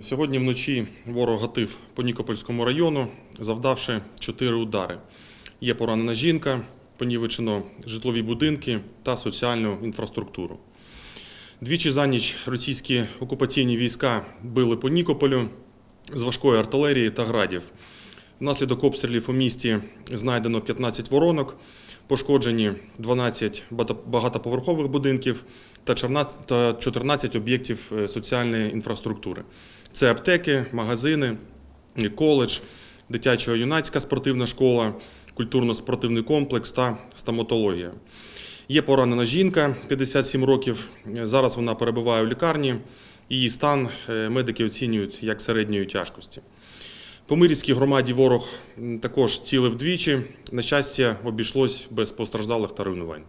Сьогодні вночі ворог гатив по Нікопольському району, завдавши чотири удари. Є поранена жінка, понівечено житлові будинки та соціальну інфраструктуру. Двічі за ніч російські окупаційні війська били по Нікополю з важкої артилерії та градів. Внаслідок обстрілів у місті знайдено 15 воронок, пошкоджені 12 багатоповерхових будинків та 14 об'єктів е, соціальної інфраструктури. Це аптеки, магазини, коледж, дитячо-юнацька спортивна школа, культурно-спортивний комплекс та стоматологія. Є поранена жінка 57 років. Е, Зараз вона перебуває у лікарні. Її стан е, медики оцінюють як середньої тяжкості. По Мирівській громаді ворог також цілив двічі. На щастя, обійшлось без постраждалих та руйнувань.